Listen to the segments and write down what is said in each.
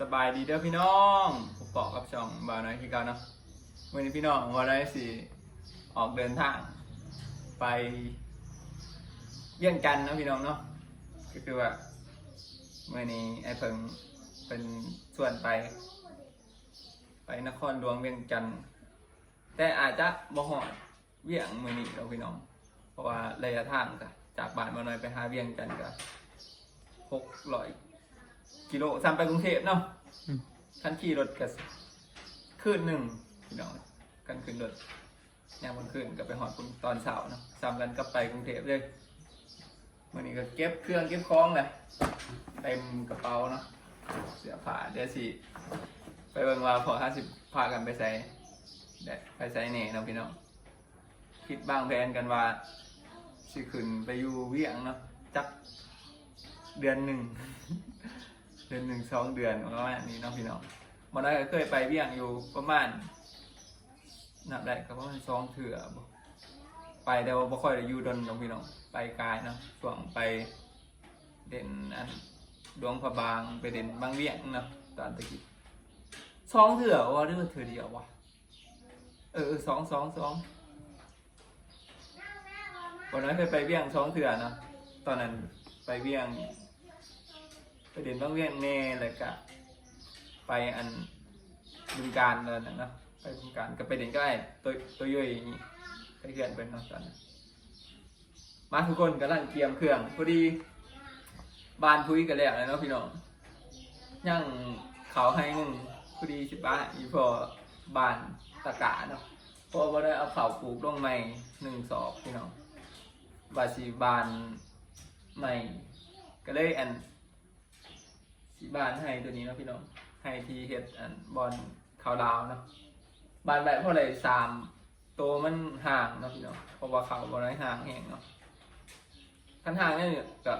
สบายดีเด้อพี่น้องผมปอกกับช่องบ่าวน้อยคือกันเนาะวันนี้พี่น้องวันนี้สิออกเดินทาง ไปเยี่ยงกันเนาะพี่น้องเนาะก็คือว่าวันนี้ไอ้เพิงเป็นส่วนไป ไปนครหลวงเวียงจันทน์แต่อาจจะบ่ฮอดเวียงมือนี้เราะพี่น้อง เพราะว่าระยะทางก็จากบ้านมาหน่อยไปหาเวียงจันทน์ก็หกร้อย กิโลซ้ำไปกรุงเทพเนาะอืมท่านขี่รถก็คืนหนึ่งพี่น้องกันขึ้นรถยามวันคืนก็ไปหอดตอนเช้าเนาะซ้ำกันก็ไปกรุงเทพเลยวันนี้ก็เก็บเครื่องเก็บของเลยเต็มกระเป๋าเนาะเสื้อผ้าเดี๋ยวสิไปเบิ่งว่าพอห้าสิบพากันไปใส่ได้ไปใส่เน่เนาะพี่น้องคิดบางแผนกันว่าสิขึ้นไปอยู่เวียงเนาะจักเดือนหนึ่ง เดือนหนึ่งสองเดือนประมาณนี้เนาะพี่น้องมาได้ก็เคยไปเวียงอยู่ประมาณนับได้ก็ประมาณสองเถื่อไปแต่ว่าบ่ค่อยได้อยู่ดนเนาะพี่น้องไปไกลเนาะช่วงไปเด่นอันดวงพระบางไปเด่นบางเวียงเนาะตอนตะกี้สองเถื่อว่าหรือว่าเถื่อเดียววะเออเออสองสองสองวันนั้นเคยไปเวียงสองเถื่อเนาะตอนนั้นไปเวียง ไปเด่นบ้างเวียงเน่เลยกะไปอันบึงการเลยนะเนาะไปบึงการก็ไปเด่นก็ไอ้ตัวตัวย่อยอย่างนี่ไปเขื่อนเป็นเนาะตอนนั้นมาทุกคนกำลังเตรียมเครื่องพอดีบานพุ้ยกันแล้วเนาะพี่น้องย่างเขาให้หนึ่งพอดีสิบ้าอีพอบานตะกาเนาะเพอว่าได้เอาเขาปลูกลงใหม่หนึ่งสอบพี่น้องบาสีบานใหม่ก็เลยอัน สีบานให้ตัวนี้เนาะพี่น้องให้ทีเฮ็ดอันบอลขาวดาวเนาะบานแบบเพราะอะไรสามตัวมันห่างเนาะพี่น้องเพราะว่าเขาบอลห่างแห้งเนาะคันห่างเนี่ยกับ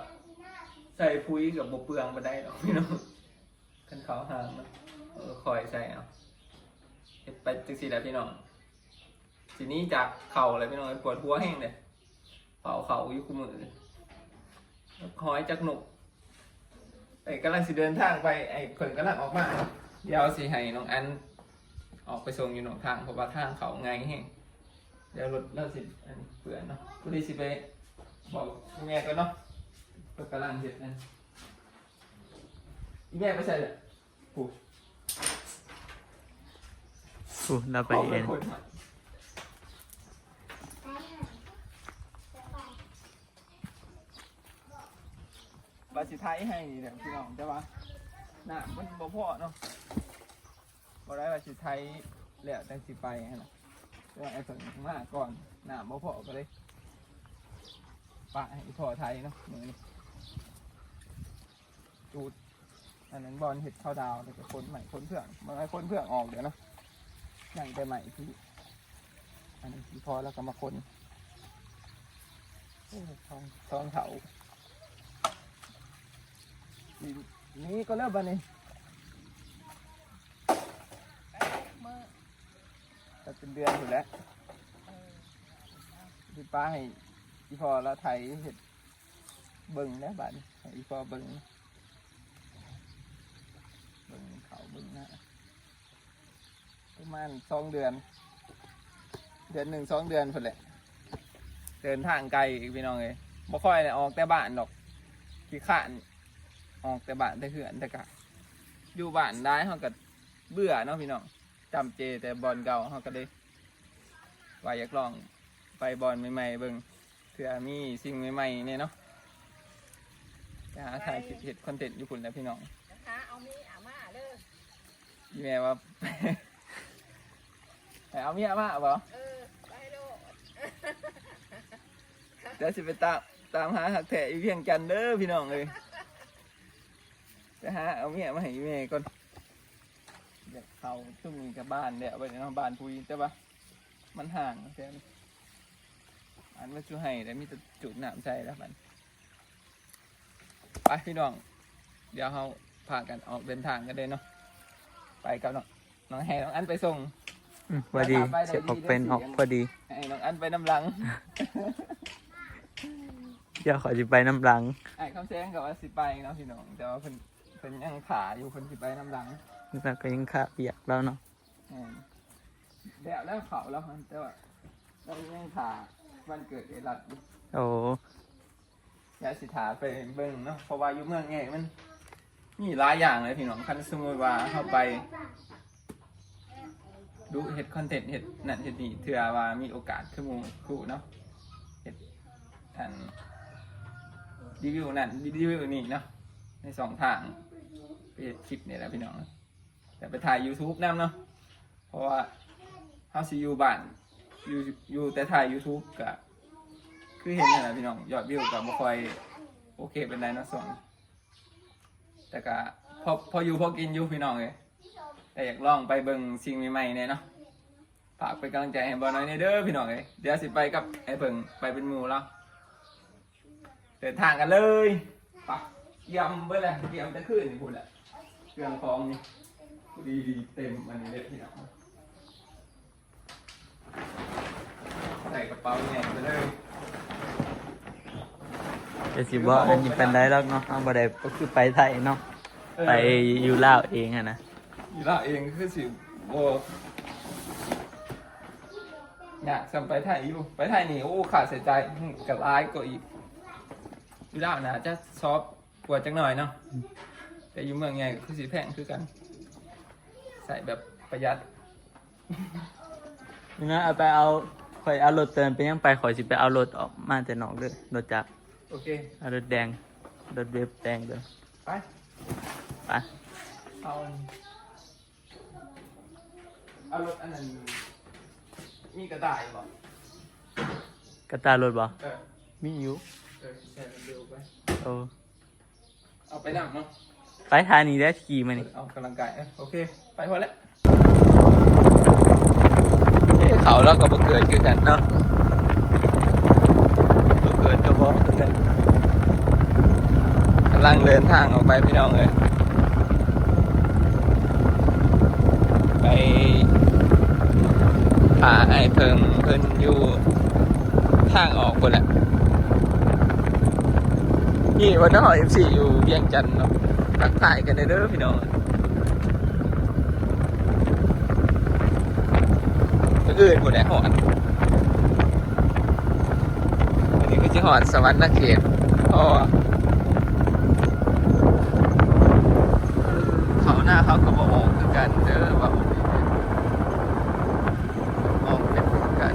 ใส่พุ้ยกับบเปลืองมาได้เนาะพี่น้องคันเขาห่างเนาะเออคอยใส่เอาเฮ็ดไปจังสี่แล้วพี่น้องทีนี้จากเข่าอะไรพี่น้องปวดหัวแห้งเลยเป่าเข่าอยู่คู่มือหอยจักหนุก ไอ้กำลังสิเดินทางไปไอ้เพิ่นกำลังออกมาเดี๋ยวสิให้น้องอันออกไปส่งอยู่หนองทางเพราะว่าทางเขาไงแห้งเดี๋ยวรถเราสิอันเปื่อนเนาะพอดีสิไปบอกอีแม่กันเนาะเพิ่นกำลังเฮ็ดนั่นอีแม่ไปใส่เลยปุ๊บอู้เราไปเองคนใหม่ บาสิไทยให้เนี่ยพี่น้องแต่ว่าหน้ามันบ่พอเนาะบ่ได้บาสิไทยแล้วแต่สิไปหั่นน่ะแต่ว่าไอ้เพิ่นมาก่อนหน้าบ่พอก็เลยปะให้พ่อไทยเนาะมือนี้จูดอันนั้นบอลเห็ดข้าวดาวแล้วก็คนใหม่คนเพื่องมันไอ้คนเพื่องออกเดี๋ยวเนาะยังแต่ใหม่ที่อันนี้ที่พอแล้วก็มาคนโอ้ยทองทองเขา นี่ก็เริ่มบันนี้จะเป็นเดือนอยู่แล้วพี่ป้าให้อีพอแล้วไทยเห็ดเบิ่งแล้วบัดนี้ให้อีพอเบิ่งเบิ่งเขาเบิ่งหนะประมาณสองเดือน เดือนหนึ่งสองเดือนคนแหละเดินทางไกลอีกพี่น้องเลยบ่ค่อยเนี่ยออกแต่บ้านดอกขี้ขาน ออกแต่บ้านแต่เหือนแต่กะอยู่บ้านได้เขาก็เบื่อเนาะพี่น้องจำเจแต่บอลเก่าเขาก็เลยว่าอยากลองไปบอลใหม่ๆเบิ่งเผื่อมีสิ่งใหม่ๆเนี่ยเนาะจะหาถ่ายคลิปเห็ดคอนเทนต์อยู่คุณแล้วพี่น้องนะคะเอามีอาม่าเด้อพี่แม่ว่าให้เอาเมียมาบ่เออไปโลดเดี๋ยวสิไปตามตามหาหักแถอีเพียงจันทน์เด้อพี่น้องเลย จะหาเอาเมียมาให้อีแม่ก่อนอยากเขาซึ่งมีกับบ้านเดี๋ยวไปเนาะบ้านพุยแต่ว่ามันห่างแค่นี้อันว่าจูให้แต่มีแต่จุดหนามใจแล้วมันไปพี่น้อง เดี๋ยวเขาพากันออกเดินทางกันเลยเนาะไปกับน้องน้องแห่น้องอันไปส่งอืมพอดีเสียออกเป็นออกพอดีให้น้องอันไปน้ำหลังเดี๋ยวขอจิไปน้ำหลังไอ้คำแซงกับว่าสิไปเนาะพี่น้องแต่ว่าเพิ่น เป็นยังขาอยู่คนสิไปน้ำหลังแล้วก็ยังขาเปียกแล้วเนาะแม่นแดดแล้วเขาแล้วมันแต่ว่าเรายังขาวันเกิดไอ้รัดอยู่โอ้ยาสิถาไปเบิ่งเนาะเพราะว่าอยู่เมืองไงมันมีหลายอย่างเลยพี่น้องคันสมมติว่าเข้าไป ดูเห็ดคอนเทนต์เห็ดนั่นเห็ดนี่เถื่อว่ามีโอกาสขึ้นหมูคู่เนาะเห็ดอันรีวิวนั่นรีวิวนี่เนาะในสองทางไป เห็ดคลิปเนี่ยแหละพี่น้องแต่ไปถ่าย YouTube นำเนาะเพราะว่าเฮาสิอยู่บ้านอยู่อยู่แต่ถ่าย YouTube กับคือเห็นนั่แหละพี่น้องยอดวิวกับบ่ค่อยโอเคเป็นไรนะส่วนแต่ก็พอพออยู่พอกินอยู่พี่น้องเลยแต่อยากลองไปเบิ่งสิ่งใหม่ๆเนี่ยเนาะฝากเป็นกำลังใจให้บอลน้อยในเด้อพี่น้องเอ้ยเดี๋ยวสิไปกับไอ้เพิ่งไปเป็นหมู่แล้วเดินทางกันเลยปะเตรียมเบิ่เลยเตรียมจะขึ้นนี่พูดแหละ เครื่องของนี่ดีดีๆเต็มมันนี้เลยพี่น้องใส่กระเป๋าแหน่ไปเลยจะสิบ่อันนี้เป็นได้แล้วเนาะเอาบ่ได้ก็คือไปไทยเนาะเออไปอยู่ลาวเองอะนะอีล่าเองคือสิโอ้อยากสัมไปไทยอยู่ไปไทยนี่โอ้ขาดเสียใจกับร้ายก็อีกอีล่านะจะซอฟต์กว่าจังหน่อยเนาะ แต่อยู่เมืองไงก็คือสีแพงคือกัน ใส่แบบประหยัดนี่นะเอาไปเอาข่อยเอารถเตือนไปยังไปข่อยสิไปเอารถออกมาแต่นอกเด้อรถจักรโอเค เอารถแดงรถเวฟแดงเด้อไปไปเอาเอารถอันนั้นมีกระต่ายบ่กระตารถบ่เออมีอยู่เออใส่มันเร็วไปโอ้เอาไปนั่งเนาะ ไปทางนี้ได้ขี่มานี่เอากำลังกายเอ้ยโอเค ไปพอแล้วเอ้ยเขาแล้วก็บ่เกิดคือกันเนาะบ่เกิดก็บ่คือกันกำลังเดินทางออกไปพี่น้องเลยไปหาไอ้เพิ่งเพิ่นอยู่ทางออกคนแหละนี่วันนี้หอเอฟซีอยู่เวียงจันทน์เนาะ ทักทายกันเด้อพี่น้องก็อื่นหมดแล้วหอนวันนี้ก็จะหอนสวรรค์นักเขียนพ่อเขาหน้าเขาก็บอกออกคือกันเด้อว่าออกเป็นคือกัน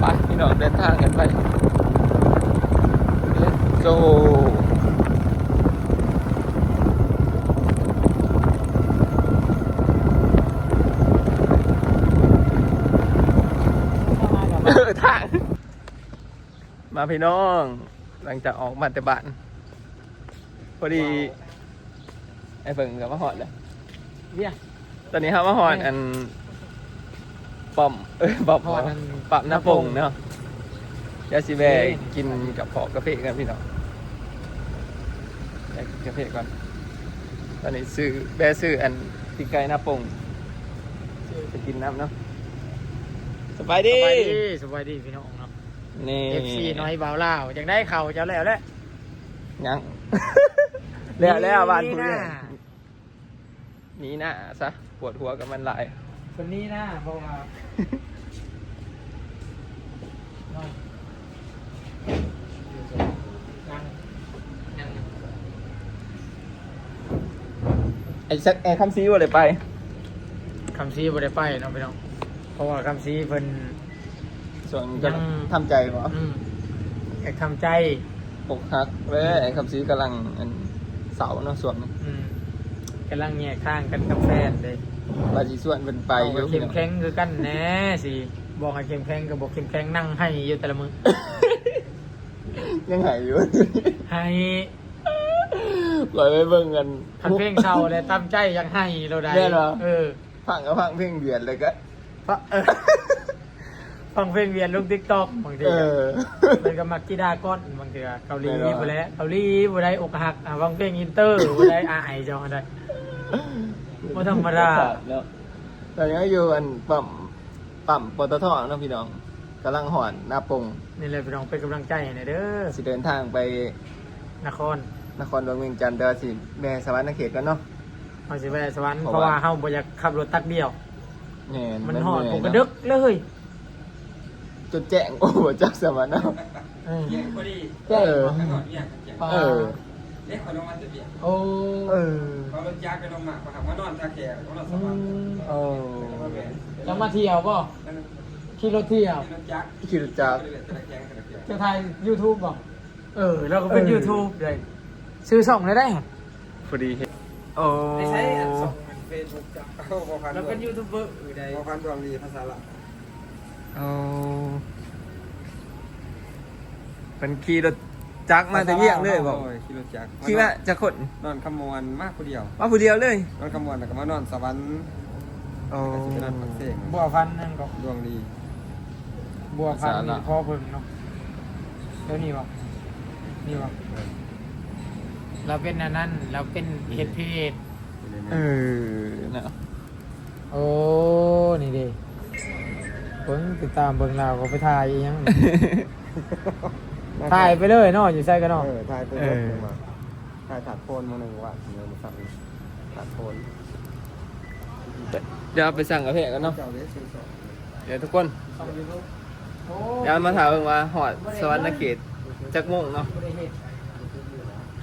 ไปพี่น้องเดินทางกันไป Let's go เออทาง มาพี่น้อง หลังจากออกมาแต่บ้าน พอดี ไอ้เฟิงกับมาหอดเลยเนี่ยตอนนี้ครับมาหอดอันป้อมเอ้ยป้อมหอดอัน ปั๊มหน้าปงเนาะยาซีแบกกินกับพอกาแฟกันพี่น้องแบกกินกาแฟก่อน ตอนนี้ซื้อแบะซื้ออันปีกไก่หน้าปงจะกินน้ำเนาะสบายสดีบายดีสบายดีพี่น้องเนาะ นี่ FC น้อยเบาเล่าวอยากได้เข่าเจ้าแล้วแหละยัง แล้วแล้วบ้านนี่คุณนะหนี่นะซะปวดหัวกับมันหลายคนนี้นะเพราะว่าน้อยยังยังไอ้สักไอ้คำซีว่าเลยไปคำซีบ่ได้ไปเนาะพี่น้องเพราะว่าคำซีเพิ่น ส่วนยัง ทำใจเหรออืมอยากทำใจปกฮักแล้วไอ้คำซีกำลังอันเสาเนาะส่วนอืมกำลังแยกทางกันกับแฟนเลยบาจีส่วนเป็นไปเอาอยู่เข้มแข็งคือกันแน่สิบอกให้เข้มแข็งกับบอกเข้มแข็งนั่งให้อยู่แต่ละมือยังหายอยู่ ให้ปล่อยไปเบิ่งกัน คันเพลงเศร้าเลยตั้มใจอยังให้เราได้แน่เหรอ เออฟังก็ฟังเพลงเดือดเลยก็ฟะเออ ฟังเพลงเวียนลูกติ๊กต็อกบางทีเออ มันก็มักกีดาก้อนบางทีก็เกาหลีแน่นอน บ่แล้วเกาหลีบ่ได้อกหักอะฟังเพลงอินเตอร์บ่ได้อายจังได้บ่ธรรมดาเนาะตอนนี้ก็อยู่กันปั๊มปั๊มปตทเนาะพี่น้องกำลังหอนหน้าปงนี่เลยพี่น้องเป็นกำลังใจให้หน่อยเด้อสิเดินทางไปนครนครหลวงเวียงจันทร์เดือสิแม่สวรรค์เขตกันเนาะเฮาสิไปสวรรค์เพเพราะราะว่า ว่าเฮาบ่อยากขับรถตักเดียวแม่มันหอดเอยผมกระเนาะดึกเลย จุดแจ้งโอ้โหจักสวรรค์เนาะเออพอดีเออ ขนมเนี่ยเออ เล็กขนมมันจะเบียดโอ้เออเขารถจักรไปลงมาเขาทำว่านอนตาแขกเขานอนสบายโอ้จะมาเที่ยวบ่ขี่รถเที่ยวรถจักรคิดจักตะแคงตะแคงจะถ่าย YouTube บ่เออเราก็เป็นเออ YouTube เลยซื้อส่องได้ได้พอดีเห็นโอ้ไม่ใช่ส่งเฟซบุ๊กจักรเขาบอกพันเราเป็นยูทูบเบอร์ได้บอกพันดวงดีภาษาละ โอ้เป็นขี่รถจักรมาแต่เวียงเลยบอกขี่รถจักรขี่ว่าจะขนนอนขมวนมากคนเดียวมาผู้เดียวเลย นอนขมวนแล้วก็มานอนสวรรค์โอ้ก็จะนอนปักเสกบัวพันธุ์นั่นก็ดวงดีบัวพันธุ์สาระนี่พ่อเพิ่งเนาะเดี๋ยวนี้บ่นี่บ่เราเป็นอันนั้นเราเป็นเฮ็ดเพจเออเนาะโอ้นี่ดิ เบิ่งติดตามเบิ่งเราวก็ไปถ่ายอีหยัง ถ่ายไปเลยเนาะอยู่ใส่กันเนาะเออถ่ายไปรถมาถ่ายถาดโพนมาหนึ่งว่าเงินสั่งถาดโพนเดี๋ยวไปสั่งกาแฟกันเนาะ เจ้าเล็กซื้อสองเดี๋ยวทุกคน เดี๋ยวมาถามเพิ่งว่าหอดสวรรค์เขตจักโมงเนาะ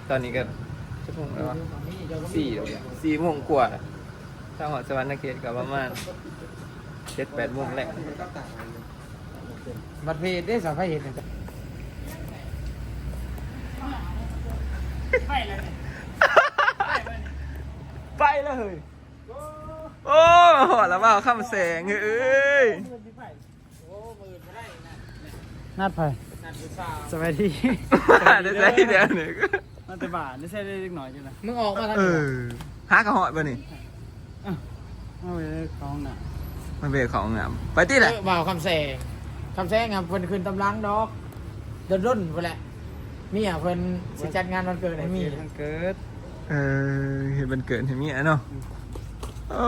ตอนนี้ก็จักโมงแล้ววะสี่แล้วสี่โมงกว่าถ้าหอดสวรรค์เขตก็ประมาณ เจ็ดแปดโมงแหละมันก็ต่างกันบัตรเพจได้สาวไฟเห็นนะจ๊ะไปเลยโอ้หอดแล้วว่าข้ามแสงเอ้ยนัดไปสวัสดีเดี๋ยวใส่เดี๋ยวหนึ่งมันแต่บาทนี่ใช่ได้เล็กหน่อยใช่ไหมมึงออกมาทางเอนี้อหากระหอดป่ะนี่เอาไปเลยคล้องน่ะ มันเป็นของงามไปที่ไหนเออบ่าวคำแสงคำแสงอะเพิ่นคืนตำลังดอกเดินรุ่นไปแหละมีอะเพิ่นสิจัดงานวันเกิดให้มีทางเกิดเออเห็นมันเกิดเห็นมีอะเนาะโอ้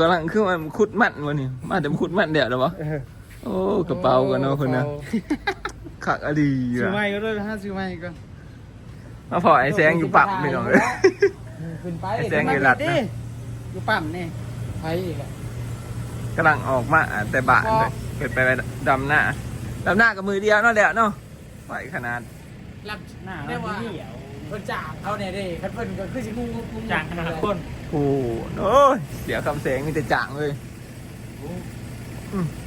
กำลังคือมันขุดมันวะนี่มาแต่ขุดมันเดี๋ยวหรอวะโอ้กระเป๋ากันเนาะคนนะขักอดีซื้อใหม่อะก็ด้วยฮะซื้อใหม่ก็มาพอไอ้แสงอยู่ปั๊มไม่ต้องเลยขึ้นไปไอ้แสงอยู่หลัดนะอยู่ปั๊มนี่ไปอีกอะ กำลังออกมาแต่บ้านเลยเกิดไปไปดำหน้าดำหน้ากับมือเดียวเนาะเดี๋ยวเนาะไหวขนาดรับหน้าเรียกว่าเหี่ยวเพิ่นจ้างเขาเนี่ยเด้คันเพิ่นก็คือสิงุงงุงจางขนาดคนโอ้โอ้ยเดี๋ยวคำแสงมีแต่จ่างเลย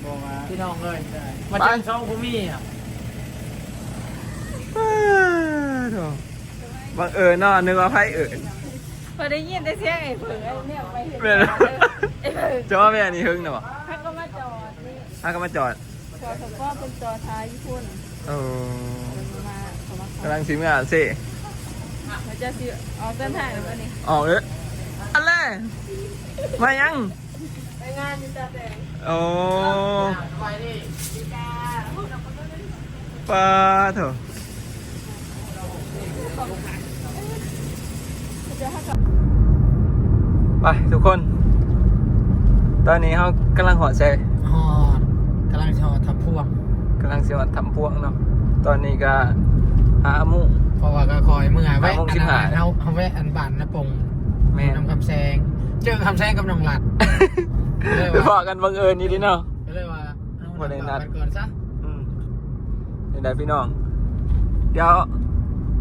บอกว่าพี่น้องเลยมาจังช่องผู้มีอะอ้าวโถ่บังเอิญเนาะนึกว่าไพ่เอิญ พอได้ยินได้เสียงไอ้เผือเนี่ยไปเห็นแม่นไอ้เผือจะว่าแม่นี่หึงนะบ่ถ้าก็มาจอดนี่ถ้าก็มาจอดจอดสมก็เป็นจอท้ายญี่ปุ่นโอ้มาเขามากำลังซิมงานสิเขาจะสิออกเดินทางหรือเปล่านี่ออกเลยอะไรมายังไปงานอยู่จ้าแดงโอ้ไปดิจ้าปลาเถอะ ไปทุกคน ตอนนี้เขากำลังหอดใจฮอดกำลังชอทำพวงกำลังเสียวันทำพวงเนาะ ตอนนี้ก็หาหมุ่งเพราะว่าก็คอยเมื่อแวะสามโมงอัสินบห้านั้นเขาเขาแวะอันบานนะปงแม่น นำคำแซง เจอคำแซงกับน้องหลัดเลยไปว่าพอกันบังเอิญนี่ดิเนาะ ก็เลยว่าเอาบ่ได้นัดกันก่อนซะ อืมเดี๋ยวได้พี่น้อง เดี๋ยว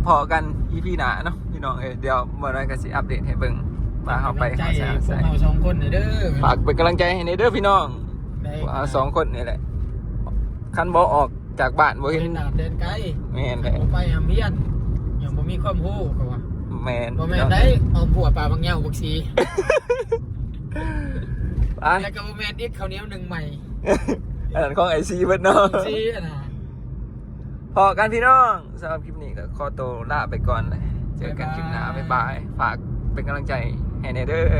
พอกันอีพีหนาเนาะพี่น้องเอยเดี๋ยวเมื่อไรก็สิอัปเดตให้เบิ่งว่าเขาไปใจหาสามพวใส่กเราสองคนน่ะเด้อฝากเป็นกำลังใจให้ในเด้อพี่น้องได้เอาสองคนนี่แหละคันบอออกจากบ้านบ่เดิเห็นนดาบเดินไกลแม่นขัเลยบไปหำเพียนยังบ่มีความรู้เขาว่าแม่นบ่แม่นได้เอาผัวปลาบางเหย้าบักซีไปแล้วก็บ่แม่นอีกข้าวเหนียวหนึ่งใหม่อันนั้นของไอซีเบิดเนาะซีอะนะ พอกันพี่น้องสำหรับคลิปนี้ก็ขอตัวลาไปก่อนเลยเจอกันคลิปหน้าบ๊ายบาย ฝากเป็นกำลังใจให้เนเด้อ